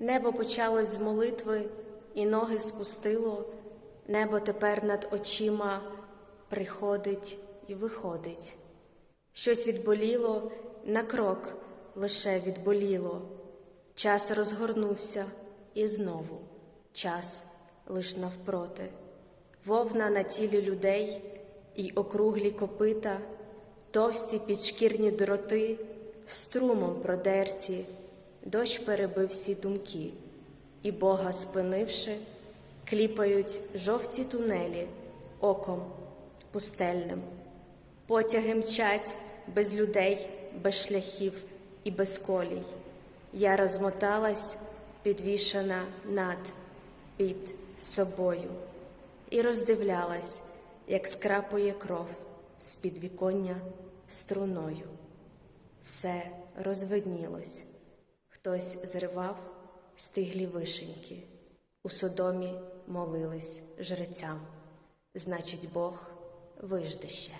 Небо почалось з молитви, і ноги спустило, небо тепер над очима приходить і виходить. Щось відболіло, на крок лише відболіло. Час розгорнувся і знову час лиш навпроти. Вовна на тілі людей і округлі копита, товсті підшкірні дроти, струмом продерті, дощ перебив всі думки, і Бога спинивши, кліпають жовті тунелі оком пустельним. Потяги мчать без людей, без шляхів і без колій. Я розмоталась, підвішана над під собою, і роздивлялась, як скрапує кров з підвіконня струною. Все розвиднілось, хтось зривав стиглі вишеньки, у Содомі молились жрецям. Значить, Бог вижде ще.